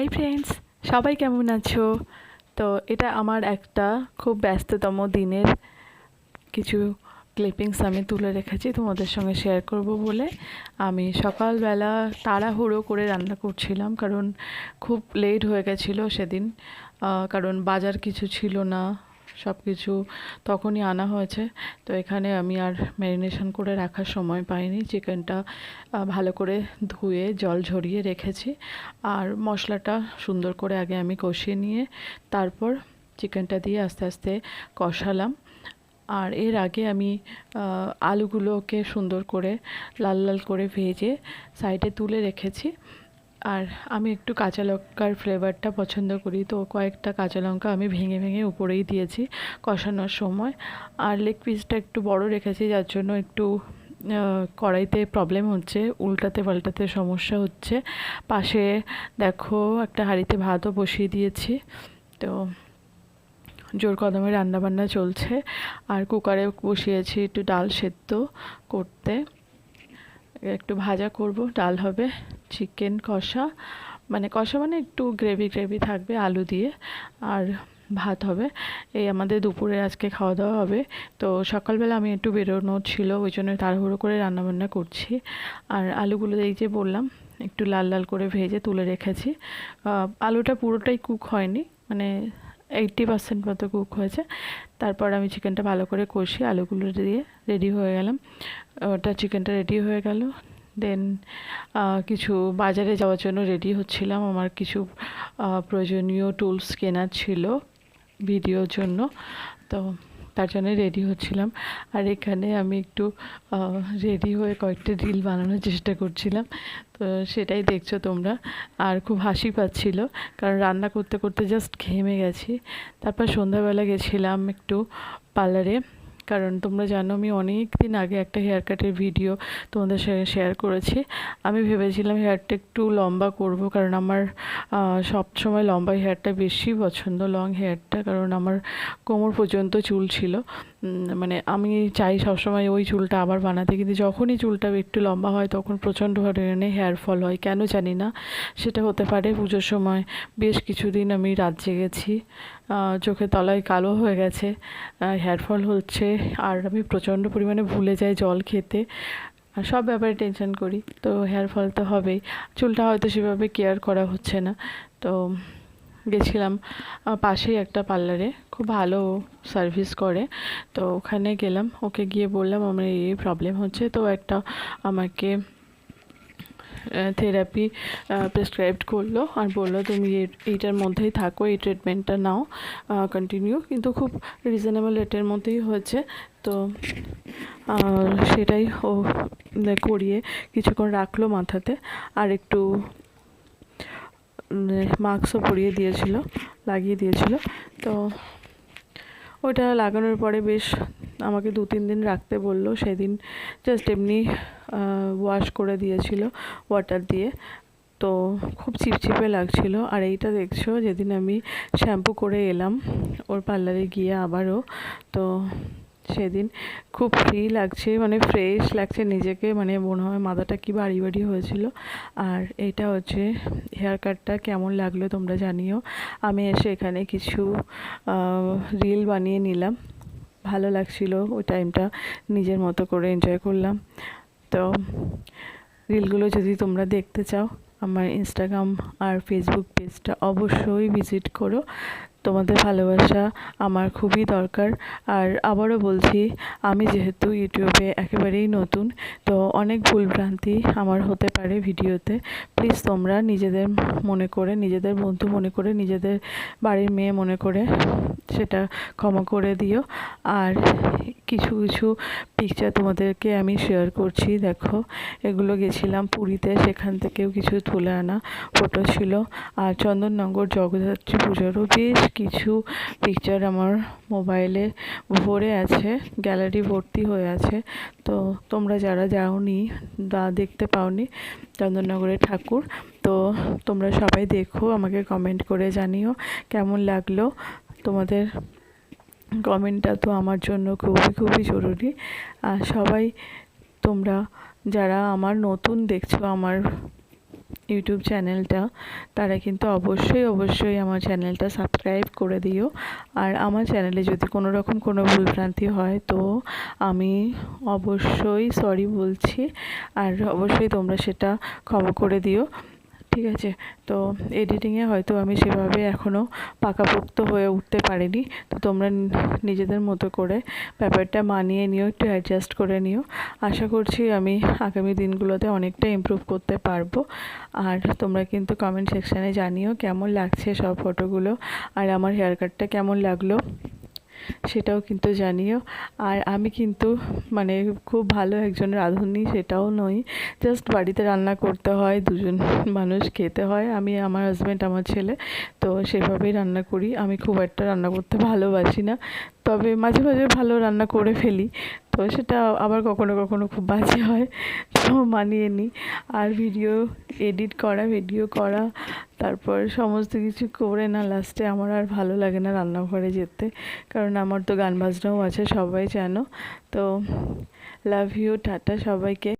Hi friends সবাই কেমন আছো? তো এটা আমার একটা খুব ব্যস্ততম দিনের কিছু ক্লিপিংস আমি তুলে রেখেছি তোমাদের সঙ্গে শেয়ার করব বলে। আমি সকালবেলা তাড়াহুড়ো করে রান্না করছিলাম কারণ খুব লেট হয়ে গেছিল সেদিন। কারণ বাজার কিছু ছিল না। সব কিছু তখনই আনা হয়েছে। তো এখানে আমি আর ম্যারিনেশন করে রাখার সময় পাইনি। চিকেনটা ভালো করে ধুয়ে, জল ঝরিয়ে রেখেছি। আর মশলাটা সুন্দর করে আগে আমি কষিয়ে নিয়ে তারপর চিকেনটা দিয়ে আস্তে আস্তে কষালাম। আর এর আগে আমি আলুগুলোকে সুন্দর করে লাল লাল করে ভেজে সাইডে তুলে রেখেছি। আর আমি একটু কাঁচা লঙ্কার ফ্লেভারটা পছন্দ করি। তো কয়েকটা কাঁচা লঙ্কা আমি ভেঙে ভেঙে উপরেই দিয়েছি কষানোর সময়। আর লেগ পিসটা একটু বড় রেখেছি, যার জন্য একটু কড়াইতে প্রবলেম হচ্ছে, উল্টাতে পাল্টাতে সমস্যা হচ্ছে। পাশে দেখো একটা হাঁড়িতে ভাতও বসিয়ে দিয়েছি। তো জোর কদমে রান্নাবান্না চলছে। আর কুকারে বসিয়েছি একটু ডাল সেদ্ধ করতে। একটু ভাজা করব, ডাল হবে চিকেন কষা। মানে কষা মানে একটু গ্রেভি গ্রেভি থাকবে আলু দিয়ে, আর ভাত হবে। এই আমাদের দুপুরে আজকে খাওয়া দাওয়া হবে। তো সকালবেলা আমি একটু বেরোনো ছিল, ওই জন্য তাড়াহুড়ো করে রান্নাবান্না করছি। আর আলুগুলো এই যে বললাম, একটু লাল লাল করে ভেজে তুলে রেখেছি। আলুটা পুরোটাই কুক হয়নি মানে এইট্টি পার্সেন্ট মতো কুক হয়েছে। তারপর আমি চিকেনটা ভালো করে কষি আলুগুলো দিয়ে রেডি হয়ে গেলাম। ওটা চিকেনটা রেডি হয়ে গেল। দেন কিছু বাজারে যাওয়ার জন্য রেডি হচ্ছিলাম। আমার কিছু প্রয়োজনীয় টুলস কেনার ছিল ভিডিওর জন্য। তো তার জন্য রেডি হচ্ছিলাম। আর এখানে আমি একটু রেডি হয়ে কয়েকটা রিল বানানোর চেষ্টা করছিলাম। তো সেটাই দেখছ তোমরা। আর খুব হাসি পাচ্ছিল, কারণ রান্না করতে করতে জাস্ট ঘেমে গেছি। তারপর সন্ধ্যাবেলা গেছিলাম একটু পার্লারে। কারণ তোমরা জানো আমি অনেক দিন আগে একটা হেয়ার কাটের ভিডিও তোমাদের সঙ্গে শেয়ার করেছি। আমি ভেবেছিলাম হেয়ারটা একটু লম্বা করব কারণ আমার সব সময় লম্বা হেয়ারটা বেশি পছন্দ লং হেয়ারটা কারণ আমার কোমর পর্যন্ত চুল ছিল। মানে আমি চাই সবসময় ওই চুলটা আবার বানাতে। কিন্তু যখনই চুলটা একটু লম্বা হয়, তখন প্রচণ্ড পরিমাণে হেয়ার ফল হয়। কেন জানি না, সেটা হতে পারে পুজোর সময় বেশ কিছুদিন আমি রাত জেগেছি চোখের তলায় কালো হয়ে গেছে হেয়ার ফল হচ্ছে, আর আমি প্রচণ্ড পরিমাণে ভুলে যাই জল খেতে। আর সব ব্যাপারে টেনশন করি, তো হেয়ার ফল তো হবেই। চুলটা হয়তো সেভাবে কেয়ার করা হচ্ছে না, তো গেছিলাম পাশেই একটা পার্লারে। খুব ভালো সার্ভিস করে। তো ওখানে গেলাম, ওকে গিয়ে বললাম, আমার এই প্রবলেম হচ্ছে। তো একটা আমাকে থেরাপি প্রেসক্রাইবড করল আর বলল, তুমি এইটার মধ্যেই থাকো, এই ট্রিটমেন্টটা নাও কন্টিনিউ কিন্তু খুব রিজনেবল রেটের মধ্যেই হয়েছে। তো সেটাই ও করিয়ে কিছুক্ষণ রাখল মাথাতে। আর একটু মাস্কও পরিয়ে দিয়েছিল, লাগিয়ে দিয়েছিল। তো ওটা লাগানোর পরে বেশ আমাকে দু তিন দিন রাখতে বলল, সেদিন জাস্ট এমনি ওয়াশ করে দিয়েছিল ওয়াটার দিয়ে। তো খুব চিপচিপে লাগছিল। আর এইটা দেখছ, যেদিন আমি শ্যাম্পু করে এলাম, ওর পার্লারে গিয়ে আবারও। তো সেদিন খুব ফ্রি লাগছে মানে ফ্রেশ লাগছে নিজেকে মানে মনে হয় মাথাটা কি বাড়ি বাড়ি হয়েছিল। আর এটা হচ্ছে হেয়ার কাটটা কেমন লাগল তোমরা জানিও। আমি এসে এখানে কিছু রিল বানিয়ে নিলাম। ভালো লাগছিল ওই টাইমটা নিজের মতো করে এনজয় করলাম। তো রিলগুলো যদি তোমরা দেখতে চাও, আমার ইনস্টাগ্রাম আর ফেসবুক পেজটা অবশ্যই ভিজিট করো। তোমাদের ভালোবাসা আমার খুবই দরকার। আর আবারও বলছি, আমি যেহেতু ইউটিউবে একেবারেই নতুন, তো অনেক ভুলভ্রান্তি আমার হতে পারে ভিডিওতে। প্লিজ তোমরা নিজেদের মনে করে, নিজেদের বন্ধু মনে করে, নিজেদের বাড়ির মেয়ে মনে করে সেটা ক্ষমা করে দিও। আর কিছু কিছু পিকচার তোমাদেরকে আমি শেয়ার করছি, দেখো। এগুলো গেছিলাম পুরীতে, সেখান থেকেও কিছু তুলে আনা ফটো ছিল। আর চন্দননগর জগদ্ধাত্রী পুজোরও বেশ কিছু পিকচার আমার মোবাইলে ভরে আছে গ্যালারি ভর্তি হয়ে আছে। তো তোমরা যারা যাওনি বা দেখতে পাওনি চন্দননগরের ঠাকুর, তো তোমরা সবাই দেখো, আমাকে কমেন্ট করে জানিও কেমন লাগল তোমাদের কমেন্টটা তো আমার জন্য খুবই খুবই জরুরি। আর সবাই তোমরা যারা আমার নতুন দেখছ আমার ইউটিউব চ্যানেলটা, তারা কিন্তু অবশ্যই অবশ্যই আমার চ্যানেলটা সাবস্ক্রাইব করে দিও। আর আমার চ্যানেলে যদি কোনো রকম কোনো ভুলভ্রান্তি হয়, তো আমি অবশ্যই সরি বলছি। আর অবশ্যই তোমরা সেটা ক্ষমা করে দিও। ঠিক আছে। তো এডিটিংয়ে হয়তো আমি সেভাবে এখনও পাকাপোক্ত হয়ে উঠতে পারিনি। তো তোমরা নিজেদের মতো করে ব্যাপারটা মানিয়ে নিও, একটু অ্যাডজাস্ট করে নিও। আশা করছি আমি আগামী দিনগুলোতে অনেকটা ইমপ্রুভ করতে পারব। আর তোমরা কিন্তু কমেন্ট সেকশানে জানিও কেমন লাগছে সব ফটোগুলো আর আমার হেয়ার কাটটা কেমন লাগল? সেটাও কিন্তু জানিও। আর আমি কিন্তু মানে খুব ভালো একজন রাঁধুনি সেটাও নই। জাস্ট বাড়িতে রান্না করতে হয়, দুজন মানুষ খেতে হয়। আমি, আমার হাজব্যান্ড আমার ছেলে। তো সেভাবেই রান্না করি। আমি খুব একটা রান্না করতে ভালোবাসি না। তবে মাঝে মাঝে ভালো রান্না করে ফেলি। তো সেটা আবার কখনো কখনো খুব বাজে হয়। তো মানিয়ে নিই আর ভিডিও এডিট করা ভিডিও করা, তারপর সমস্ত কিছু করে না লাস্টে আমার আর ভালো লাগে না রান্নাঘরে যেতে। কারণ আমার তো গান বাজনাও আছে, সবাই জানো। তো লাভ ইউ টাটা সবাইকে।